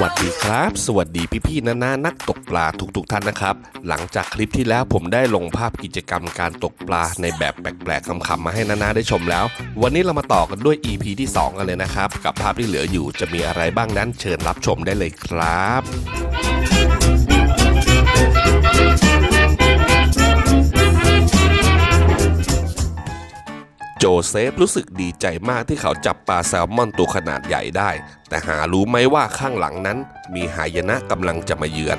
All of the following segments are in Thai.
วัสดีครับ สวัสดีพี่ๆนานานักตกปลาทุกๆท่านนะครับ หลังจากคลิปที่แล้วผมได้ลงภาพกิจกรรมการตกปลาในแบบแปลกๆคำๆมาให้นานาได้ชมแล้ว วันนี้เรามาต่อกันด้วย EP ที่ 2 กันเลยนะครับ กับภาพที่เหลืออยู่จะมีอะไรบ้างนั้นเชิญรับชมได้เลยครับ เซฟรู้สึกดีใจมากที่เขาจับปลาแซลมอนตัวขนาดใหญ่ได้ แต่หารู้ไหมว่าข้างหลังนั้น มีหายนะกำลังจะมาเยือน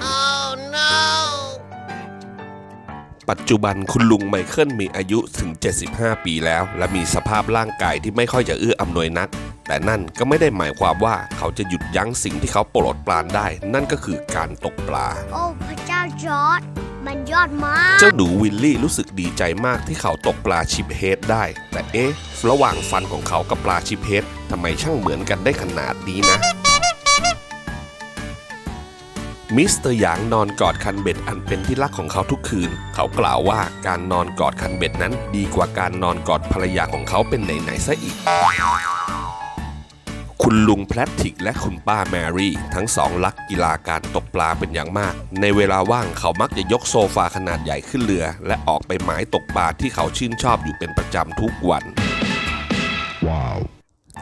ปัจจุบันคุณลุงไมเคิลมีอายุถึง 75 ปีแล้ว และมีสภาพร่างกายที่ไม่ค่อยจะเอื้ออำนวยนัก แต่นั่นก็ไม่ได้หมายความว่าเขาจะหยุดยั้งสิ่งที่เขาโปรดปรานได้ นั่นก็คือการตกปลา โอ้พระเจ้าจอร์ด มันยอดมาก เจ้าหนูวิลลี่รู้สึกดีใจมากที่เขาตกปลาชิปเฮดได้ แต่เอ๊ะ ระหว่างฟันของเขากับปลาชิปเฮดทำไมช่างเหมือนกันได้ขนาดนี้นะ มิสเตอร์หยางนอนกอดคันเบ็ดอันเป็นที่รักของเขาทุกคืน เขากล่าวว่าการนอนกอดคันเบ็ดนั้นดีกว่าการนอนกอดภรรยาของเขาเป็นไหนๆซะอีก คุณลุงแพลตติกและคุณป้าแมรี่ ทั้งสองรักกีฬาการตกปลาเป็นอย่างมาก ในเวลาว่างเขามักจะยกโซฟาขนาดใหญ่ขึ้นเรือ และออกไปหมายตกปลาที่เขาชื่นชอบอยู่เป็นประจำทุกวัน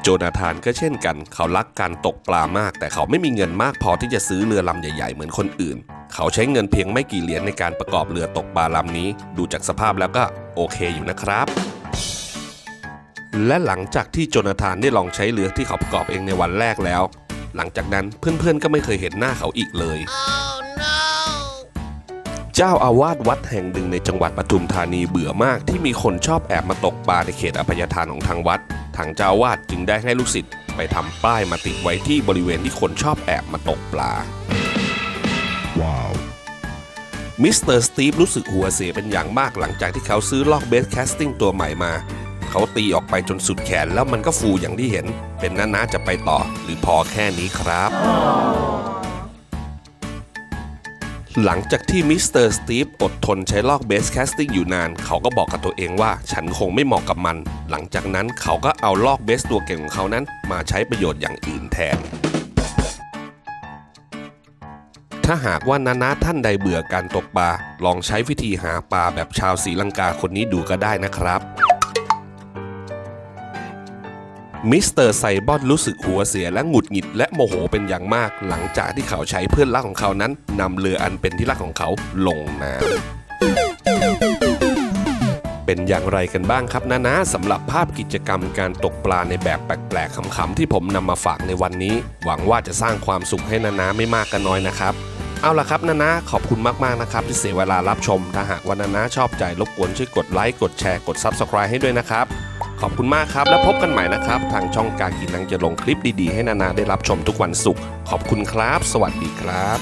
โจนาธานก็เช่นกัน เขารักการตกปลามาก แต่เขาไม่มีเงินมากพอที่จะซื้อเรือลำใหญ่ ๆ เหมือนคนอื่น เขาใช้เงินเพียงไม่กี่เหรียญในการประกอบเรือตกปลาลำนี้ ดูจากสภาพแล้วก็โอเคอยู่นะครับ และหลังจากที่โจนาธานได้ลองใช้เรือที่เขาประกอบเองในวันแรกแล้ว หลังจากนั้นเพื่อนๆก็ไม่เคยเห็นหน้าเขาอีกเลยเจ้าอาวาสวัดแห่งหนึ่งในจังหวัดปทุมธานีเบื่อมากที่มีคนชอบแอบมาตกปลาในเขตอภัยทานของทางวัด ทางเจ้าอาวาสจึงได้ให้ลูกศิษย์ไปทำป้ายมาติดไว้ที่บริเวณที่คนชอบแอบมาตกปลามิสเตอร์สตีฟรู้สึกหัวเสียเป็นอย่างมากหลังจากที่เขาซื้อลอกเบสแคสติ้งตัวใหม่มา เขาตีออกไปจนสุดแขนแล้วมันก็ฟูอย่างที่เห็น เป็นน้าๆจะไปต่อหรือพอแค่นี้ครับ หลังจากที่มิสเตอร์สตีฟอดทนใช้ลอกเบสแคสติ้งอยู่นาน เขาก็บอกกับตัวเองว่าฉันคงไม่เหมาะกับมัน หลังจากนั้นเขาก็เอาลอกเบสตัวเก่งของเขานั้น มาใช้ประโยชน์อย่างอื่นแทนถ้าหากว่านานาท่านใดเบื่อการตกปลา ลองใช้วิธีหาปลาแบบชาวศรีลังกาคนนี้ดูก็ได้นะครับ มิสเตอร์ไซบอนรู้สึกหัวเสียและหงุดหงิดและโมโหเป็นอย่างมาก หลังจากที่เขาใช้เพื่อนรักของเขานั้นนำเรืออันเป็นที่รักของเขาลงน้ำเป็นอย่างไรกันบ้างครับนะนะสำหรับภาพกิจกรรมการตกปลาในแบบแปลกๆขำๆที่ผมนำมาฝากในวันนี้ หวังว่าจะสร้างความสุขให้นานาไม่มากก็น้อยนะครับเอาล่ะครับนานาขอบคุณมากๆนะครับที่เสียเวลารับชม ถ้าหากว่านานาชอบใจรบกวนช่วยกดไลค์กดแชร์กด Subscribe ให้ด้วยนะครับ ขอบคุณมากครับ แล้วพบกันใหม่นะครับ ทางช่องการกินนังจะลงคลิปดีๆ ให้นานาได้รับชมทุกวันศุกร์ขอบคุณครับ สวัสดีครับ